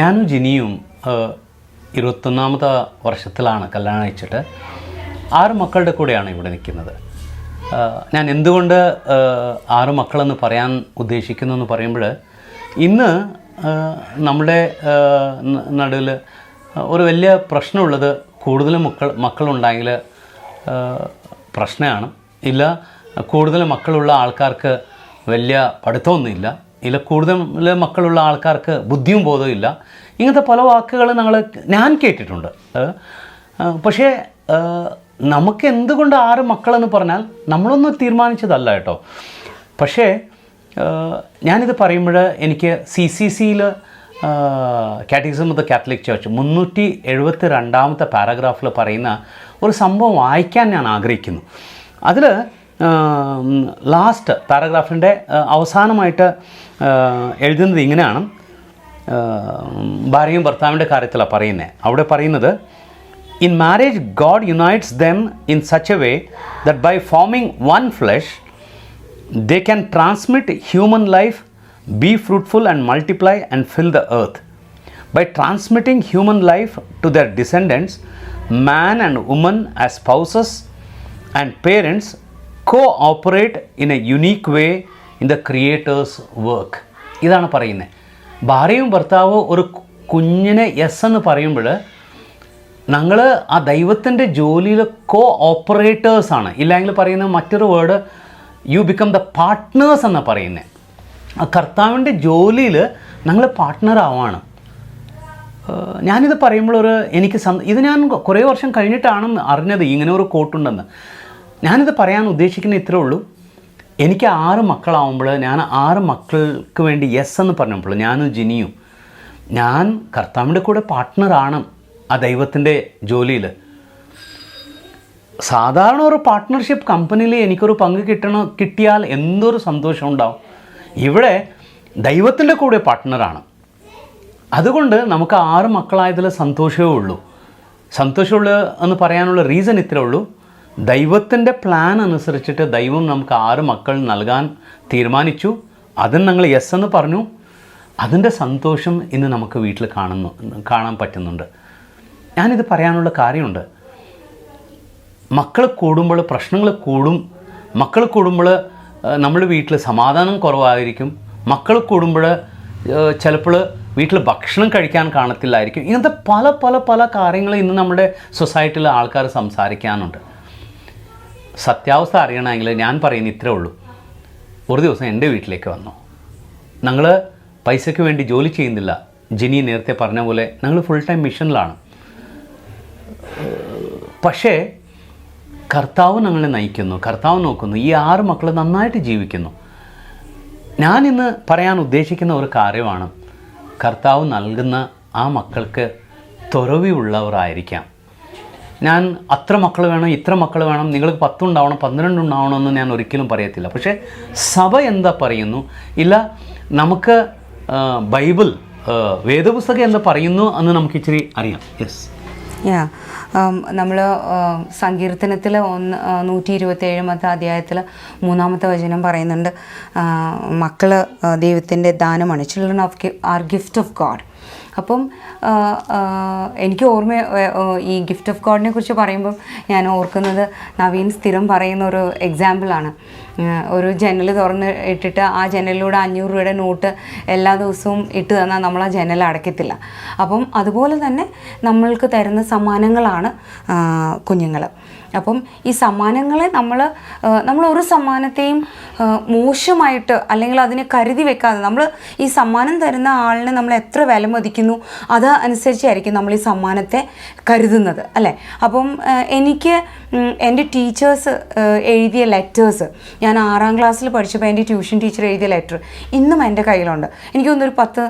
ഞാനും ജിനിയും ഇരുപത്തൊന്നാമത്തെ വർഷത്തിലാണ് കല്യാണം കഴിച്ചിട്ട് ആറ് മക്കളുടെ കൂടെയാണ് ഇവിടെ നിൽക്കുന്നത്. ഞാൻ എന്തുകൊണ്ട് ആറ് മക്കളെന്ന് പറയാൻ ഉദ്ദേശിക്കുന്നു എന്ന് പറയുമ്പോൾ ഇന്ന് നമ്മുടെ നടുവിൽ ഒരു വലിയ പ്രശ്നമുള്ളത് കൂടുതൽ മക്കൾ മക്കളുണ്ടെങ്കിൽ പ്രശ്നമാണ്. ഇല്ല കൂടുതൽ മക്കളുള്ള ആൾക്കാർക്ക് വലിയ പഠിത്തമൊന്നുമില്ല. ഇല്ല കൂടുതൽ മക്കളുള്ള ആൾക്കാർക്ക് ബുദ്ധിയും ബോധവും ഇല്ല. ഇങ്ങനത്തെ പല വാക്കുകൾ നമ്മൾ ഞാൻ കേട്ടിട്ടുണ്ട്. പക്ഷേ നമുക്ക് എന്തുകൊണ്ട് ആറ് മക്കളെന്ന് പറഞ്ഞാൽ നമ്മളൊന്നും തീരുമാനിച്ചതല്ല കേട്ടോ. പക്ഷേ ഞാനിത് പറയുമ്പോൾ എനിക്ക് സി സി സിയിൽ catechism of the Catholic church മുന്നൂറ്റി എഴുപത്തി രണ്ടാമത്തെ പാരഗ്രാഫിൽ പറയുന്ന ഒരു സംഭവം വായിക്കാൻ ഞാൻ ആഗ്രഹിക്കുന്നു. അതിൽ ലാസ്റ്റ് പാരഗ്രാഫിന്റെ അവസാനമായിട്ട് എഴുതുന്നത് ഇങ്ങനെയാണ് ഭാര്യയും ഭർത്താവിന്റെ കാര്യത്തിലാണ് പറയുന്നത് അവിടെ പറയുന്നത് in marriage God unites them in such a way that by forming one flesh they can transmit human life, be fruitful and multiply and fill the earth. By transmitting human life to their descendants, man and woman as spouses and parents cooperate in a unique way in the creator's work ഇതാണ് പറയുന്നത് ഭാര്യയും ഭർത്താവും ഒരു കുഞ്ഞിനെ yes എന്ന് പറയുമ്പോൾ ഞങ്ങൾ ആ ദൈവത്തിന്റെ ജോലിയിൽ കോ ഓപ്പറേറ്റേഴ്സാണ് ഇല്ലെങ്കിൽ പറയുന്ന മറ്റൊരു word you become the partners എന്നാണ് പറയുന്നത് ആ കർത്താവിന്റെ ജോലിയിൽ ഞങ്ങൾ പാർട്ട്ണർ ആവാണ്. ഞാനിത് പറയുമ്പോൾ ഒരു എനിക്ക് ഇത് ഞാൻ കുറേ വർഷം കഴിഞ്ഞിട്ടാണ് അറിഞ്ഞത് ഇങ്ങനെ ഒരു കോട്ടുണ്ടെന്ന് ഞാനിത് പറയാൻ ഉദ്ദേശിക്കുന്ന ഇത്രേ ഉള്ളൂ. എനിക്ക് ആറ് മക്കളാവുമ്പോൾ ഞാൻ ആറ് മക്കൾക്ക് വേണ്ടി യെസ് എന്ന് പറഞ്ഞപ്പോൾ ഞാനും ജിനിയും ഞാൻ കർത്താവിന്റെ കൂടെ പാർട്ട്ണറാണ് ആ ദൈവത്തിന്റെ ജോലിയിൽ. സാധാരണ ഒരു പാർട്ട്ണർഷിപ്പ് കമ്പനിയിൽ എനിക്കൊരു പങ്ക് കിട്ടണ കിട്ടിയാൽ എന്തൊരു സന്തോഷം ഉണ്ടാവും. ഇവിടെ ദൈവത്തിന്റെ കൂടെ പാർട്ട്ണറാണ് അതുകൊണ്ട് നമുക്ക് ആറ് മക്കളായതിൽ സന്തോഷമേ ഉള്ളൂ. സന്തോഷമുള്ള എന്ന് പറയാനുള്ള റീസൺ ഇത്രേ ഉള്ളൂ. ദൈവത്തിന്റെ പ്ലാൻ അനുസരിച്ചിട്ട് ദൈവം നമുക്ക് ആറ് മക്കൾ നൽകാൻ തീരുമാനിച്ചു. അതിന് ഞങ്ങൾ യെസ് എന്ന് പറഞ്ഞു. അതിന്റെ സന്തോഷം ഇന്ന് നമുക്ക് വീട്ടിൽ കാണുന്നു കാണാൻ പറ്റുന്നുണ്ട്. ഞാനിത് പറയാനുള്ള കാര്യമുണ്ട്. മക്കൾ കൂടുമ്പോൾ പ്രശ്നങ്ങൾ കൂടും. മക്കൾ കൂടുമ്പോൾ നമ്മൾ വീട്ടിൽ സമാധാനം കുറവായിരിക്കും. മക്കൾ കൂടുമ്പോൾ ചിലപ്പോൾ വീട്ടിൽ ഭക്ഷണം കഴിക്കാൻ കാണത്തില്ലായിരിക്കും. ഇങ്ങനത്തെ പല പല പല കാര്യങ്ങൾ ഇന്ന് നമ്മുടെ സൊസൈറ്റിയിലെ ആൾക്കാർ സംസാരിക്കാനുണ്ട്. സത്യാവസ്ഥ അറിയണമെങ്കിൽ ഞാൻ പറയുന്ന ഇത്രേ ഉള്ളൂ. ഒരു ദിവസം എന്റെ വീട്ടിലേക്ക് വന്നു. ഞങ്ങൾ പൈസയ്ക്ക് വേണ്ടി ജോലി ചെയ്യുന്നില്ല. ജിനി നേരത്തെ പറഞ്ഞ പോലെ ഞങ്ങൾ ഫുൾ ടൈം മിഷനിലാണ് പക്ഷേ കർത്താവ് ഞങ്ങളെ നയിക്കുന്നു. കർത്താവ് നോക്കുന്നു. ഈ ആറ് മക്കൾ നന്നായിട്ട് ജീവിക്കുന്നു. ഞാൻ ഇന്ന് പറയാൻ ഉദ്ദേശിക്കുന്ന ഒരു കാര്യമാണ്. കർത്താവ് നൽകുന്ന ആ മക്കൾക്ക് തുറവിയുള്ളവരായിരിക്കാം ഞാൻ അത്ര മക്കൾ വേണം ഇത്ര മക്കൾ വേണം നിങ്ങൾക്ക് പത്തുണ്ടാവണം പന്ത്രണ്ട് ഉണ്ടാവണം എന്ന് ഞാൻ ഒരിക്കലും പറയത്തില്ല. പക്ഷേ സഭ എന്താ പറയുന്നു? ഇല്ല നമുക്ക് ബൈബിൾ വേദപുസ്തകം എന്താ പറയുന്നു എന്ന് നമുക്ക് ഇച്ചിരി അറിയാം. യെസ് യാ നമ്മൾ സങ്കീർത്തനത്തിൽ ഒന്ന് നൂറ്റി ഇരുപത്തി ഏഴാമത്തെ അധ്യായത്തിൽ മൂന്നാമത്തെ വചനം പറയുന്നുണ്ട്. മക്കൾ ദൈവത്തിന്റെ ദാനമാണ്. Children of are gift of God അപ്പം എനിക്ക് ഓർമ്മ ഈ ഗിഫ്റ്റ് ഓഫ് ഗോഡിനെ കുറിച്ച് പറയുമ്പം ഞാൻ ഓർക്കുന്നത് നവീൻ സ്ഥിരം പറയുന്ന ഒരു എക്സാമ്പിളാണ് ഒരു ജനൽ തുറന്ന് ഇട്ടിട്ട് ആ ജനലിലൂടെ അഞ്ഞൂറ് രൂപയുടെ നോട്ട് എല്ലാ ദിവസവും ഇട്ട് തന്നാൽ നമ്മൾ ആ ജനൽ അടയ്ക്കത്തില്ല. അപ്പം അതുപോലെ തന്നെ നമ്മൾക്ക് തരുന്ന സമ്മാനങ്ങളാണ് കുഞ്ഞുങ്ങൾ അപ്പം ഈ സമ്മാനങ്ങളെ നമ്മൾ നമ്മൾ ഒരു സമ്മാനത്തെയും മോശമായിട്ട് അല്ലെങ്കിൽ അതിനെ കരുതി വെക്കാതെ നമ്മൾ ഈ സമ്മാനം തരുന്ന ആളിനെ നമ്മൾ എത്ര വില മതിക്കുന്നു അത് അനുസരിച്ചായിരിക്കും നമ്മൾ ഈ സമ്മാനത്തെ കരുതുന്നത് അല്ലേ? അപ്പം എനിക്ക് എന്റെ ടീച്ചേഴ്സ് എഴുതിയ ലെറ്റേഴ്സ് ഞാൻ ആറാം ക്ലാസ്സിൽ പഠിച്ചപ്പോൾ എന്റെ ട്യൂഷൻ ടീച്ചർ എഴുതിയ ലെറ്റർ ഇന്നും എന്റെ കയ്യിലുണ്ട്. എനിക്ക് തോന്നുന്നൊരു പത്ത്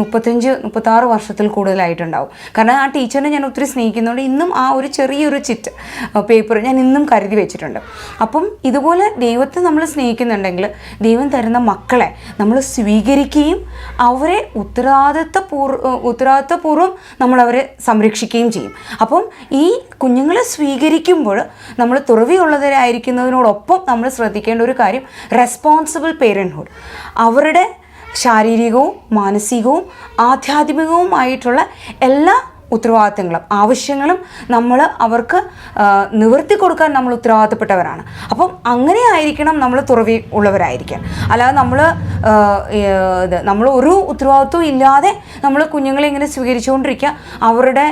മുപ്പത്തഞ്ച് മുപ്പത്താറ് വർഷത്തിൽ കൂടുതലായിട്ടുണ്ടാവും. കാരണം ആ ടീച്ചറിനെ ഞാൻ ഒത്തിരി സ്നേഹിക്കുന്നതുകൊണ്ട് ഇന്നും ആ ഒരു ചെറിയൊരു ചിറ്റ് പേപ്പർ ഞാൻ ഇന്നും കരുതി വെച്ചിട്ടുണ്ട്. അപ്പം ഇതുപോലെ ദൈവത്തെ നമ്മൾ സ്നേഹിക്കുന്നുണ്ടെങ്കിൽ ദൈവം തരുന്ന മക്കളെ നമ്മൾ സ്വീകരിക്കുകയും അവരെ ഉത്തരവാദിത്വപൂർ ഉത്തരവാദിത്വപൂർവം നമ്മൾ അവരെ സംരക്ഷിക്കുകയും ചെയ്യും. അപ്പം ഈ കുഞ്ഞുങ്ങളെ സ്വീകരിക്കുമ്പോൾ നമ്മൾ തുറവിയുള്ളവരായിരിക്കുന്നതിനോടൊപ്പം നമ്മൾ ശ്രദ്ധിക്കേണ്ട ഒരു കാര്യം റെസ്പോൺസിബിൾ പേരൻഹുഡ് അവരുടെ ശാരീരികവും മാനസികവും ആധ്യാത്മികവുമായിട്ടുള്ള എല്ലാ ഉത്തരവാദിത്തങ്ങളും ആവശ്യങ്ങളും നമ്മൾ അവർക്ക് നിവർത്തി കൊടുക്കാൻ നമ്മൾ ഉത്തരവാദിത്തപ്പെട്ടവരാണ്. അപ്പം അങ്ങനെ ആയിരിക്കണം നമ്മൾ തുറവി ഉള്ളവരായിരിക്കാൻ. അല്ലാതെ നമ്മൾ ഇത് നമ്മൾ ഒരു ഉത്തരവാദിത്വം ഇല്ലാതെ നമ്മൾ കുഞ്ഞുങ്ങളെ ഇങ്ങനെ സ്വീകരിച്ചുകൊണ്ടിരിക്കുക. അവരുടെ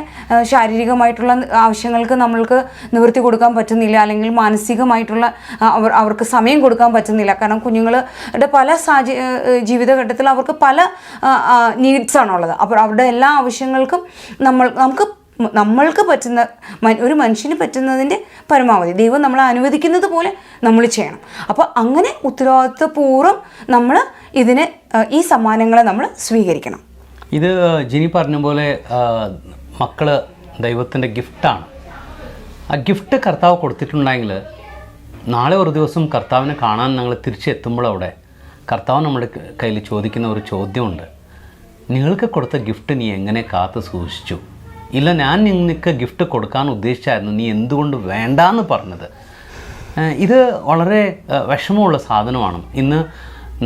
ശാരീരികമായിട്ടുള്ള ആവശ്യങ്ങൾക്ക് നമ്മൾക്ക് നിവർത്തി കൊടുക്കാൻ പറ്റുന്നില്ല. അല്ലെങ്കിൽ മാനസികമായിട്ടുള്ള അവർ അവർക്ക് സമയം കൊടുക്കാൻ പറ്റുന്നില്ല. കാരണം കുഞ്ഞുങ്ങളുടെ പല സാഹച ജീവിതഘട്ടത്തിൽ അവർക്ക് പല നീഡ്സാണുള്ളത്. അപ്പോൾ അവരുടെ എല്ലാ ആവശ്യങ്ങൾക്കും നമ്മൾ നമുക്ക് നമ്മൾക്ക് പറ്റുന്ന ഒരു മനുഷ്യന് പറ്റുന്നതിന്റെ പരമാവധി. ദൈവം നമ്മളെ അനുവദിക്കുന്നത് പോലെ നമ്മൾ ചെയ്യണം. അപ്പോൾ അങ്ങനെ ഉത്തരവാദിത്വപൂർവം നമ്മൾ ഇതിനെ ഈ സമ്മാനങ്ങളെ നമ്മൾ സ്വീകരിക്കണം. ഇത് ജിനി പറഞ്ഞ പോലെ മക്കൾ ദൈവത്തിന്റെ ഗിഫ്റ്റാണ്. ആ ഗിഫ്റ്റ് കർത്താവ് കൊടുത്തിട്ടുണ്ടെങ്കിൽ നാളെ ഒരു ദിവസം കർത്താവിനെ കാണാൻ ഞങ്ങൾ തിരിച്ചെത്തുമ്പോൾ അവിടെ കർത്താവ് നമ്മുടെ കയ്യിൽ ചോദിക്കുന്ന ഒരു ചോദ്യമുണ്ട്. നിങ്ങൾക്ക് കൊടുത്ത ഗിഫ്റ്റ് നീ എങ്ങനെ കാത്തു സൂക്ഷിച്ചു? ഇല്ല ഞാൻ നിനക്ക് ഗിഫ്റ്റ് കൊടുക്കാൻ ഉദ്ദേശിച്ചായിരുന്നു. നീ എന്തുകൊണ്ട് വേണ്ടാന്ന് പറഞ്ഞത്? ഇത് വളരെ വിഷമമുള്ള സാധനമാണ്. ഇന്ന്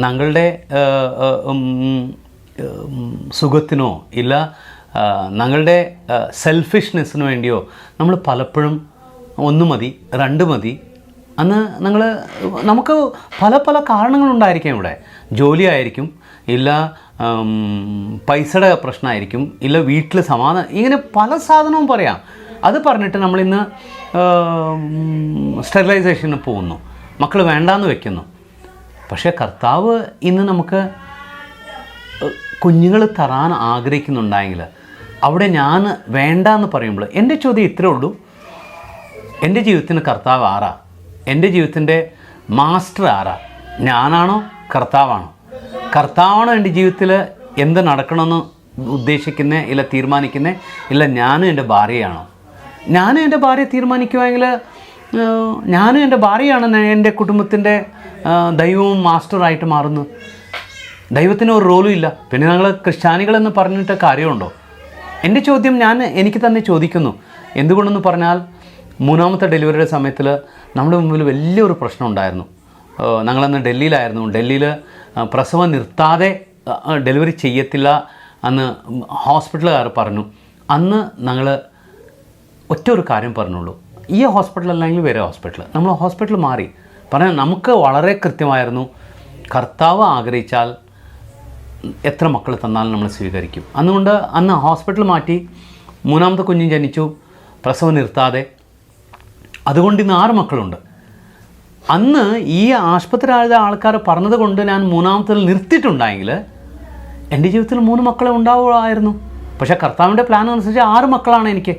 ഞങ്ങളുടെ സുഖത്തിനോ ഇല്ല ഞങ്ങളുടെ സെൽഫിഷ്നെസ്സിന് വേണ്ടിയോ നമ്മൾ പലപ്പോഴും ഒന്ന് മതി രണ്ട് മതി. അന്ന് നിങ്ങൾ നമുക്ക് പല പല കാരണങ്ങളുണ്ടായിരിക്കാം ഇവിടെ. ജോലി ആയിരിക്കും ഇല്ല പൈസയുടെ പ്രശ്നമായിരിക്കും. ഇല്ല വീട്ടിൽ സമാധാനം ഇങ്ങനെ പല സാധനവും പറയാം. അത് പറഞ്ഞിട്ട് നമ്മളിന്ന് സ്റ്റെറിലൈസേഷന് പോകുന്നു. മക്കൾ വേണ്ടാന്ന് വെക്കുന്നു. പക്ഷേ കർത്താവ് ഇന്ന് നമുക്ക് കുഞ്ഞുങ്ങൾ തരാൻ ആഗ്രഹിക്കുന്നുണ്ടായെങ്കിൽ അവിടെ ഞാൻ വേണ്ട എന്ന് പറയുമ്പോൾ എന്റെ ചോദ്യം ഇത്രേ ഉള്ളൂ. എന്റെ ജീവിതത്തിന് കർത്താവ് ആരാ? എന്റെ ജീവിതത്തിന്റെ മാസ്റ്റർ ആരാ? ഞാനാണോ കർത്താവാണോ? കർത്താവാണോ എന്റെ ജീവിതത്തിൽ എന്ത് നടക്കണമെന്ന് ഉദ്ദേശിക്കുന്നത് ഇല്ല തീരുമാനിക്കുന്നത് ഇല്ല ഞാനും എന്റെ ഭാര്യയാണോ? ഞാനും എന്റെ ഭാര്യ തീരുമാനിക്കുമെങ്കിൽ ഞാനും എന്റെ ഭാര്യയാണ് എന്റെ കുടുംബത്തിന്റെ ദൈവവും മാസ്റ്ററായിട്ട് മാറുന്നു ദൈവത്തിന് ഒരു റോളും ഇല്ല. പിന്നെ ഞങ്ങൾ ക്രിസ്ത്യാനികളെന്ന് പറഞ്ഞിട്ട് കാര്യമുണ്ടോ? എന്റെ ചോദ്യം ഞാൻ എനിക്ക് തന്നെ ചോദിക്കുന്നു. എന്തുകൊണ്ടെന്ന് പറഞ്ഞാൽ മൂന്നാമത്തെ ഡെലിവറിയുടെ സമയത്തിൽ നമ്മുടെ മുമ്പിൽ വലിയൊരു പ്രശ്നം ഉണ്ടായിരുന്നു. ഞങ്ങളന്ന് ഡൽഹിയിലായിരുന്നു. ഡൽഹിയിൽ പ്രസവം നിർത്താതെ ഡെലിവറി ചെയ്യത്തില്ല അന്ന് ഹോസ്പിറ്റലുകാർ പറഞ്ഞു. അന്ന് ഞങ്ങൾ ഒറ്റ ഒരു കാര്യം പറഞ്ഞുള്ളൂ. ഈ ഹോസ്പിറ്റൽ അല്ലെങ്കിൽ വേറെ ഹോസ്പിറ്റൽ. നമ്മൾ ഹോസ്പിറ്റൽ മാറി. പറഞ്ഞാൽ നമുക്ക് വളരെ കൃത്യമായിരുന്നു കർത്താവ് ആഗ്രഹിച്ചാൽ എത്ര മക്കൾ തന്നാലും നമ്മൾ സ്വീകരിക്കും. അതുകൊണ്ട് അന്ന് ഹോസ്പിറ്റൽ മാറ്റി മൂന്നാമത്തെ കുഞ്ഞും ജനിച്ചു പ്രസവം നിർത്താതെ. അതുകൊണ്ട് ഇന്ന് ആറ് മക്കളുണ്ട്. അന്ന് ഈ ആശുപത്രി ആൾക്കാർ പറഞ്ഞത് കൊണ്ട് ഞാൻ മൂന്നാമത്തിൽ നിർത്തിയിട്ടുണ്ടായെങ്കിൽ എന്റെ ജീവിതത്തിൽ മൂന്ന് മക്കളെ ഉണ്ടാവുമായിരുന്നു. പക്ഷേ കർത്താവിന്റെ പ്ലാൻ അനുസരിച്ച് ആറ് മക്കളാണ് എനിക്ക്.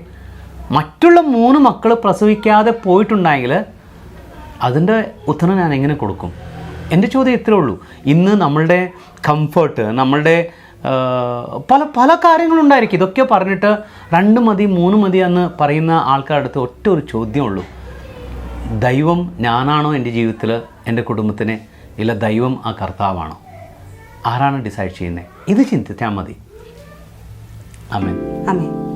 മറ്റുള്ള മൂന്ന് മക്കൾ പ്രസവിക്കാതെ പോയിട്ടുണ്ടെങ്കിൽ അതിന്റെ ഉത്തരം ഞാൻ എങ്ങനെ കൊടുക്കും? എന്റെ ചോദ്യം ഇത്രേ ഉള്ളൂ. ഇന്ന് നമ്മളുടെ കംഫർട്ട് നമ്മളുടെ പല പല കാര്യങ്ങളുണ്ടായിരിക്കും. ഇതൊക്കെ പറഞ്ഞിട്ട് രണ്ട് മതി മൂന്ന് മതി എന്ന് പറയുന്ന ആൾക്കാരുടെ അടുത്ത് ഒറ്റ ഒരു ചോദ്യമുള്ളൂ ദൈവം ഞാനാണോ എന്റെ ജീവിതത്തിൽ എന്റെ കുടുംബത്തിന്? ഇല്ല ദൈവം ആ കർത്താവാണോ? ആരാണ് ഡിസൈഡ് ചെയ്യുന്നത് ഇത് ചിന്തിച്ചാൽ മതി. ആമേൻ. അമേ